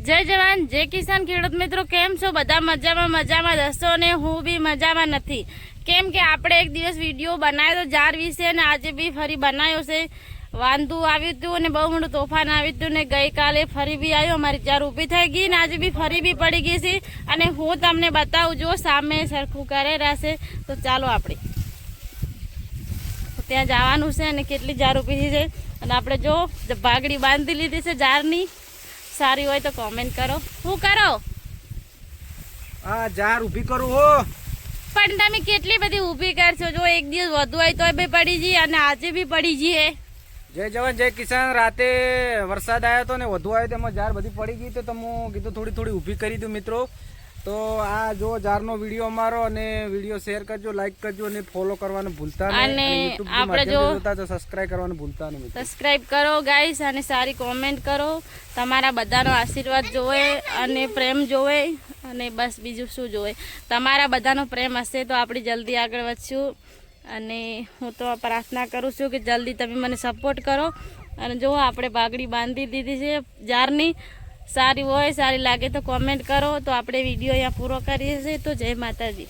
જય જવાન, જય કિસાન ખેડૂત મિત્રો, કેમ છો? બધા મજામાં મજામાં દસો ને? હું બી મજામાં નથી. કેમ કે આપણે એક દિવસ વીડિયો બનાવ્યો તો જાર વિશે અને આજે બી ફરી બનાવ્યો છે. વાંધું આવ્યું હતું અને બહુ મોટું તોફાન આવ્યું હતું ને ગઈકાલે ફરી બી આવ્યો, અમારી ચાર ઊભી થઈ ગઈ ને આજે બી ફરી બી પડી ગઈ છે. અને હું તમને બતાવું, જો સામે સરખું કરે રહેશે તો ચાલો આપણે. ત્યાં જવાનું છે અને કેટલી જાર ઊભી છે. અને આપણે જો ભાગડી બાંધી લીધી છે જારની. સારી હોય તો કોમેન્ટ કરો. શું કરો? આ જાર ઊભી કરું હો. પણ તમે કેટલી બધી ઊભી કરશો? જો એક દિવસ વધુ હોય તો બી પડી જઈએ અને આજે બી પડી જઈએ. જય જવાન જય કિસાન. રાતે વરસાદ આવ્યો હતો ને વધુ આવ્યો તેમાં જાર બધી પડી ગઈ તો તમે કીધું થોડી થોડી ઊભી કરી દઉં મિત્રો. તો આ જો જારનો વીડિયો અમારો અને વીડિયો શેર કરજો લાઈક કરજો અને ફોલો કરવાનું ભૂલતા નહીં. અને આપણે જો- સબસ્ક્રાઇબ કરવાનું ભૂલતા નહીં સબસ્ક્રાઇબ કરો ગાઈસ અને સારી કોમેન્ટ કરો. તમારા બધાનો આશીર્વાદ જોવે અને પ્રેમ જોવે અને બસ બીજું શું જોવે. તમારા બધાનો પ્રેમ હશે તો આપણે જલ્દી આગળ વધશું. અને હું તો પ્રાર્થના કરું છું કે જલ્દી તમે મને સપોર્ટ કરો. અને જો આપણે બાગડી બાંધી દીધી છે જારની સારી હોય, સારી લાગે તો કોમેન્ટ કરો. તો આપણે વીડિયો અહીંયા પૂરો કરીએ છીએ. તો જય માતાજી.